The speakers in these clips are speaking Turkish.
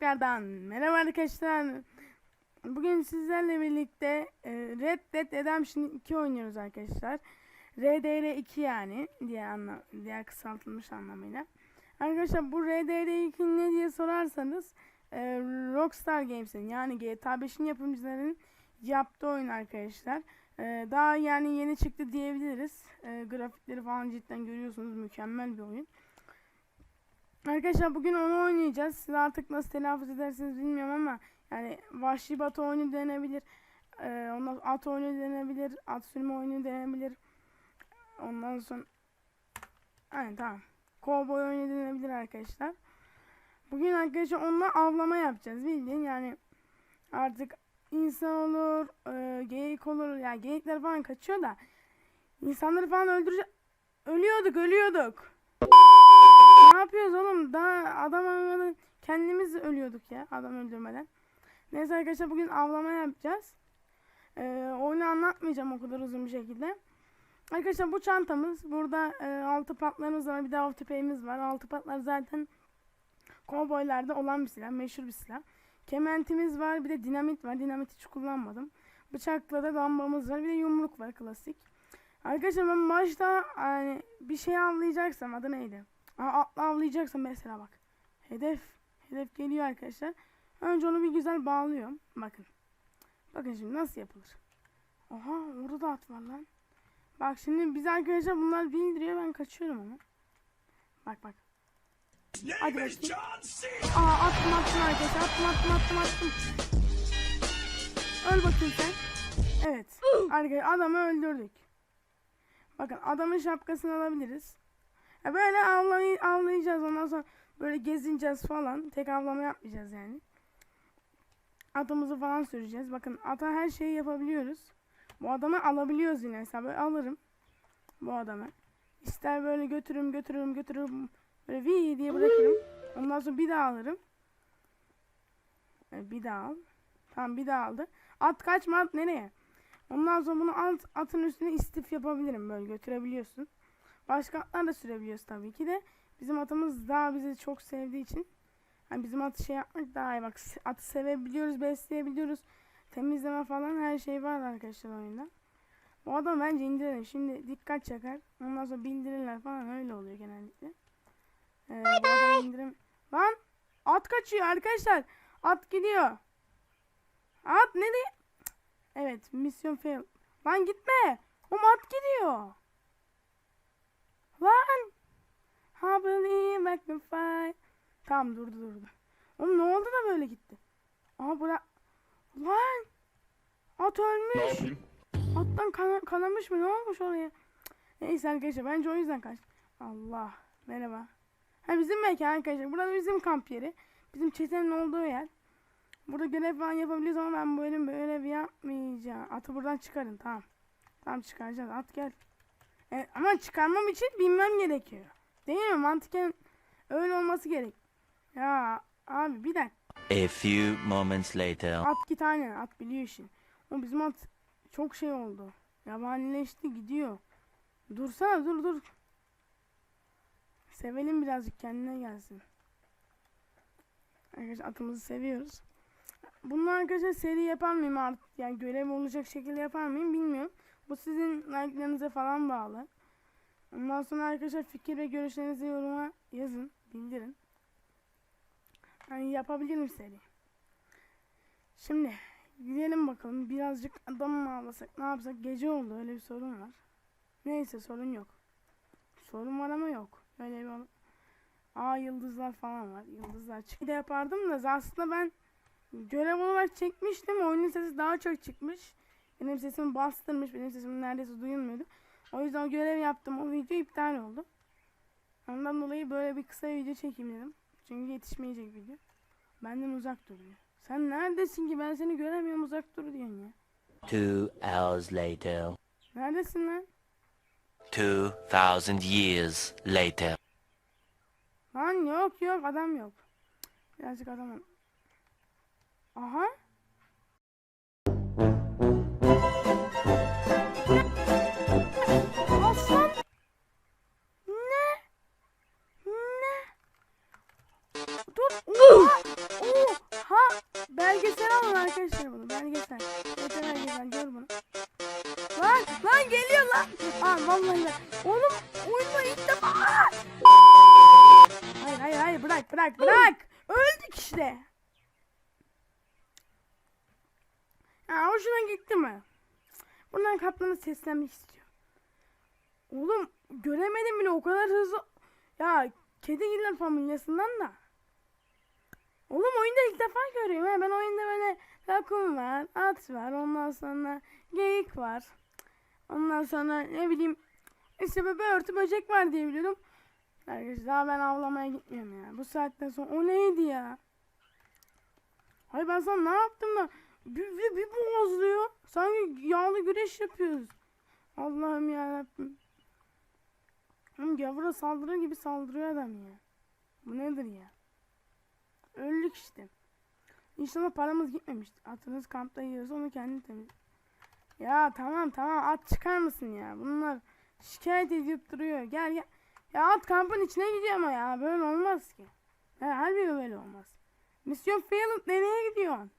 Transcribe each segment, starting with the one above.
Tekrardan merhaba arkadaşlar. Bugün sizlerle birlikte e, Red Dead Redemption 2 oynuyoruz arkadaşlar. RDR 2 yani diye anla diğer kısaltılmış anlamıyla. Arkadaşlar bu RDR 2 ne diye sorarsanız e, Rockstar Games'in yani GTA 5'in yapımcılarının yaptığı oyun arkadaşlar. E, daha yani yeni çıktı diyebiliriz. Grafikleri falan cidden görüyorsunuz mükemmel bir oyun. Arkadaşlar bugün onu oynayacağız. Siz artık nasıl telaffuz edersiniz bilmiyorum ama yani Vahşi Batı oyunu denebilir. Ee, ondan sonra at oyunu denebilir. At sürme oyunu denebilir. Ondan sonra Aynen tamam. Cowboy oyunu denebilir arkadaşlar. Bugün arkadaşlar onunla avlama yapacağız bildiğin yani artık insan olur, e, geyik olur ya yani geyikler falan kaçıyor da insanları falan öldürecek ölüyorduk ölüyorduk. Ne yapıyoruz oğlum? Daha adam ölmeden kendimiz ölüyorduk ya adam öldürmeden. Neyse arkadaşlar bugün avlama yapacağız. Ee, oyunu anlatmayacağım o kadar uzun bir şekilde. Arkadaşlar bu çantamız. Burada e, altı patlarımız var. Bir de av tüfeğimiz var. Altı patlar zaten kovboylarda olan bir silah. Meşhur bir silah. Kementimiz var. Bir de dinamit var. Dinamit hiç kullanmadım. Bıçakla da lambamız var. Bir de yumruk var klasik. Arkadaşlar ben başta yani bir şey avlayacaksam adı neydi? Aa, atla avlayacaksam mesela bak. Hedef. Hedef geliyor arkadaşlar. Önce onu bir güzel bağlıyorum. Bakın. Bakın şimdi nasıl yapılır. Oha orada da at var lan. Bak şimdi biz arkadaşlar bunlar bildiriyor ben kaçıyorum ama. Bak bak. Hadi bakayım. Aa attım attım arkadaşlar attım attım attım attım. Öl bakayım sen. Evet. Arkadaşlar adamı öldürdük. Bakın adamın şapkasını alabiliriz. Ya böyle avlay avlayacağız ondan sonra böyle gezineceğiz falan. Tek avlama yapmayacağız yani. Atımızı falan süreceğiz. Bakın ata her şeyi yapabiliyoruz. Bu adamı alabiliyoruz yine. Mesela böyle alırım. Bu adamı. İster böyle götürürüm götürürüm götürürüm. Böyle vi diye bırakırım. Ondan sonra bir daha alırım. E, bir daha al. Tamam bir daha aldı. At kaçma at nereye? Ondan sonra bunu at, atın üstüne istif yapabilirim. Böyle götürebiliyorsun. Başka atlar da sürebiliyoruz tabii ki de. Bizim atımız daha bizi çok sevdiği için hani bizim atı şey yapmak daha iyi. Bak atı sevebiliyoruz, besleyebiliyoruz. Temizleme falan her şey var arkadaşlar oyunda. O adam bence indirelim. Şimdi dikkat çeker. Ondan sonra bildirirler falan öyle oluyor genellikle. Ee, bu adamı indirim. Lan at kaçıyor arkadaşlar. At gidiyor. At nereye? Evet misyon fail. Lan gitme. O at gidiyor. Lan. I fly. Tamam durdu durdu. Oğlum ne oldu da böyle gitti? Aa bırak. Lan. At ölmüş. Attan kana- kanamış mı? Ne olmuş oraya? Neyse arkadaşlar bence o yüzden kaç. Allah. Merhaba. Ha bizim mekan arkadaşlar. Burada bizim kamp yeri. Bizim çetenin olduğu yer. Burada görev falan yapabiliriz ama ben bu bölüm görev yapmayacağım. Atı buradan çıkarın tamam. Tamam çıkaracağız. At gel. E, ama çıkarmam için bilmem gerekiyor. Değil mi? Mantıken öyle olması gerek. Ya abi bir dakika. A few moments later. At git aynen at biliyor işin. O bizim at çok şey oldu. Yabanileşti gidiyor. Dursana dur dur. Sevelim birazcık kendine gelsin. Arkadaşlar atımızı seviyoruz. Bunu arkadaşlar seri yapar mıyım artık? Yani görev olacak şekilde yapar mıyım bilmiyorum. Bu sizin like'larınıza falan bağlı. Ondan sonra arkadaşlar fikir ve görüşlerinizi yoruma yazın. Bildirin. Yani yapabilirim seri. Şimdi gidelim bakalım. Birazcık adam mı avlasak ne yapsak? Gece oldu öyle bir sorun var. Neyse sorun yok. Sorun var ama yok. Öyle bir Aa yıldızlar falan var. Yıldızlar çık. De yapardım da aslında ben görev olarak çekmiştim. Oyunun sesi daha çok çıkmış. Benim sesimi bastırmış. Benim sesim neredeyse duyulmuyordu. O yüzden görev yaptım. O video iptal oldu. Ondan dolayı böyle bir kısa video çekeyim dedim. Çünkü yetişmeyecek video. Benden uzak duruyor. Sen neredesin ki ben seni göremiyorum uzak dur diyorsun ya. Two hours later. Neredesin lan? Two thousand years later. Lan yok yok adam yok. Birazcık adam Aha. Belgesel alın arkadaşlar bunu. Belgesel. Evet belgesel gör bunu. Lan lan geliyor lan. Aa vallahi lan. Oğlum oyunda ilk defa. Hayır hayır hayır bırak bırak bırak. Öldük işte. Ya hoşuna gitti mi? Buradan kaplana seslenmek istiyor. Oğlum göremedim bile o kadar hızlı. Ya kedigiller familyasından da. Oğlum oyunda ilk defa görüyorum. Ha. Ben oyunda böyle rakun var, at var, ondan sonra geyik var. Ondan sonra ne bileyim işte böyle örtü böcek var diye biliyordum. Arkadaşlar daha ben avlamaya gitmiyorum ya. Bu saatten sonra o neydi ya? Hayır ben sana ne yaptım da bir, bir, bir boğazlıyor. Sanki yağlı güreş yapıyoruz. Allah'ım yarabbim. Oğlum gavura saldırır gibi saldırıyor adam ya. Bu nedir ya? Öldük işte. İnşallah paramız gitmemiştir. Atınız kampta yiyorsa onu kendi temiz. Ya tamam tamam at çıkar mısın ya? Bunlar şikayet edip duruyor. Gel gel. Ya at kampın içine gidiyor ama ya. Böyle olmaz ki. Ya harbi böyle olmaz. Misyon failed nereye gidiyorsun?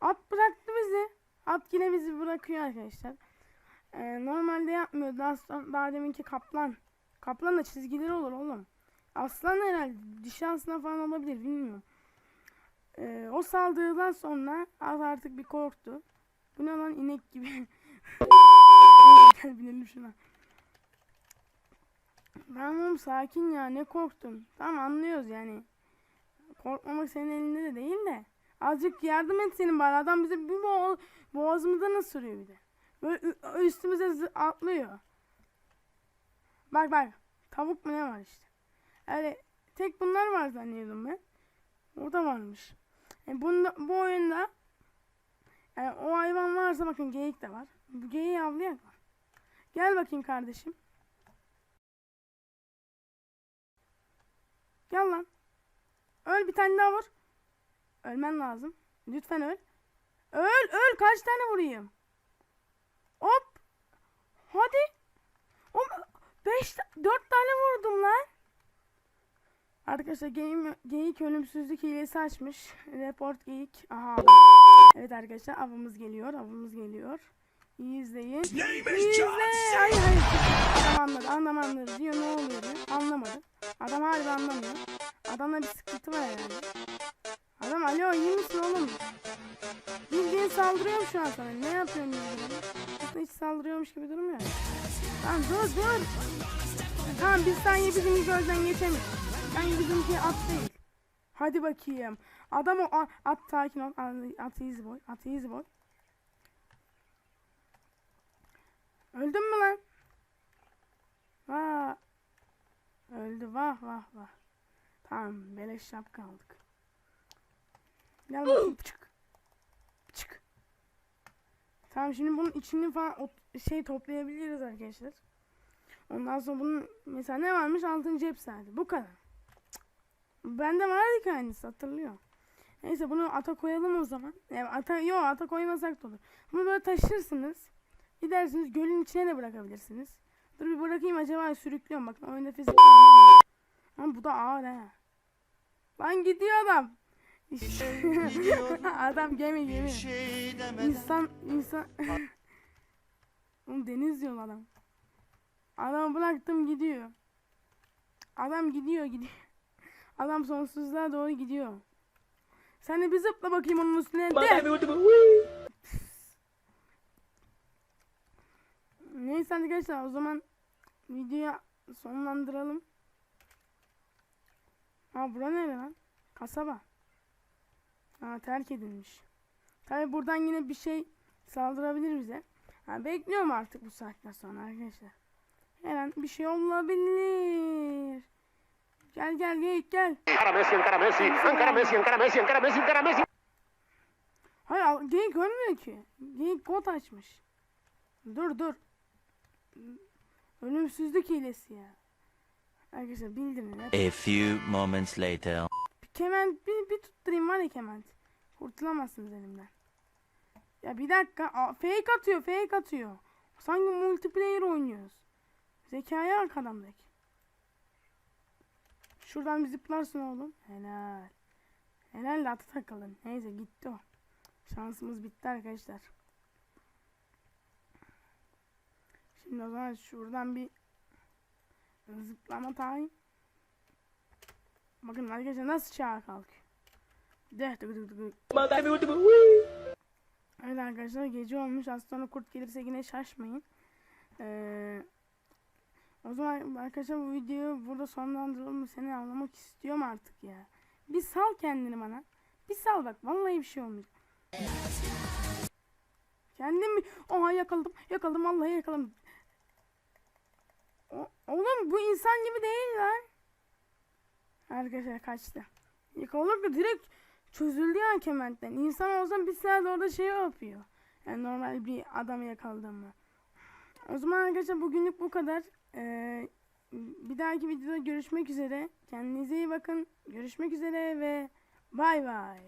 At bıraktı bizi. At yine bizi bırakıyor arkadaşlar. Ee, normalde yapmıyordu. Aslan daha deminki kaplan. Kaplan da çizgileri olur oğlum. Aslan herhalde dişi aslan falan olabilir bilmiyorum. Ee, o saldırıdan sonra az artık bir korktu. Bu ne lan inek gibi. Gel binelim şuna. Tamam sakin ya ne korktun. Tamam anlıyoruz yani. Korkmamak senin elinde de değil de. Azıcık yardım et senin bari. Adam bize bir boğaz, boğazımızdan ısırıyor bir de. Böyle üstümüze atlıyor. Bak bak. Tavuk mu ne var işte. Öyle tek bunlar var zannediyordum ben. O da varmış. E bunda, bu oyunda yani o hayvan varsa bakın geyik de var. Bu geyiği avlayak mı? Gel bakayım kardeşim. Gel lan. Öl bir tane daha vur. Ölmen lazım. Lütfen öl. Öl öl kaç tane vurayım? Hop. Hadi. Oğlum 5 4 tane vurdum lan. Arkadaşlar game, geyik ölümsüzlük hilesi açmış. Report geyik. Aha. Evet arkadaşlar avımız geliyor. Avımız geliyor. İyi izleyin. İyi izle. Hayır hayır. Adam anladı. Diyor. Ne oluyor diyor. Anlamadı. Adam harbi anlamıyor. Adamda bir sıkıntı var herhalde. Adam alo iyi misin oğlum? Bildiğin saldırıyorum şu an sana. Ne yapıyorsun bildiğin? Aslında hiç saldırıyormuş gibi durmuyor. Tamam dur dur. Tamam biz saniye bizim gözden geçemeyiz. Sen bizimki at değil. Hadi bakayım. Adam o at sakin ol. At- At easy boy. At easy boy. Öldün mü lan? Vah. Öldü vah vah vah. Tamam beleş şapka aldık. Gel bakayım çık. Çık. Tamam şimdi bunun içini falan şey toplayabiliriz arkadaşlar. Ondan sonra bunun mesela ne varmış altın cep saati. Bu kadar. Bende vardı ki aynısı hatırlıyorum. Neyse bunu ata koyalım o zaman. Yani ata yok ata koymasak da olur. Bunu böyle taşırsınız. Gidersiniz gölün içine de bırakabilirsiniz. Dur bir bırakayım acaba sürüklüyorum bakın oyunda fizik? Ama bu da ağır ha. Lan gidiyor adam. Adam gemi gemi. İnsan insan Oğlum deniz diyor adam. Adamı bıraktım gidiyor. Adam gidiyor gidiyor. Adam sonsuzluğa doğru gidiyor. Sen de bir zıpla bakayım onun üstüne. De. Neyse arkadaşlar o zaman videoyu sonlandıralım. Ha bura nere lan? Kasaba. Ha terk edilmiş. Tabi buradan yine bir şey saldırabilir bize. Ha bekliyorum artık bu saatten sonra arkadaşlar. Her an bir şey olabilir. Gel gel geyik gel. Encara Messi, encara Messi, encara Messi, encara Messi. Hayır geyik ölmüyor ki. Geyik got açmış. Dur dur. Ölümsüzlük hilesi ya. Arkadaşlar bildirin. Hep A few moments later. Bir kement bir, bir tutturayım var ya kement. Kurtulamazsınız elimden. Ya bir dakika. Aa, fake atıyor fake atıyor. Sanki multiplayer oynuyoruz. Zekaya bak adamdaki. Şuradan bir zıplarsın oğlum. Helal. Helal de atı takalım. Neyse gitti o. Şansımız bitti arkadaşlar. Şimdi o zaman şuradan bir zıplama time. Bakın arkadaşlar nasıl çağa kalkıyor. De tık tık tık. Evet arkadaşlar gece olmuş. Az sonra kurt gelirse yine şaşmayın. Ee, o zaman arkadaşlar bu videoyu burada sonlandıralım. Seni anlamak istiyorum artık ya. Bir sal kendini bana. Bir sal bak. Vallahi bir şey olmayacak. Kendim oha yakaladım. Yakaladım vallahi yakaladım. Oğlum bu insan gibi değil lan. Arkadaşlar kaçtı. Yakalanır da direkt çözüldü ya kementten. İnsan olsam bir saat orada şey yapıyor. Yani normal bir adamı yakaladığımı. O zaman arkadaşlar bugünlük bu kadar. Ee, bir dahaki videoda görüşmek üzere. Kendinize iyi bakın. Görüşmek üzere ve bay bay.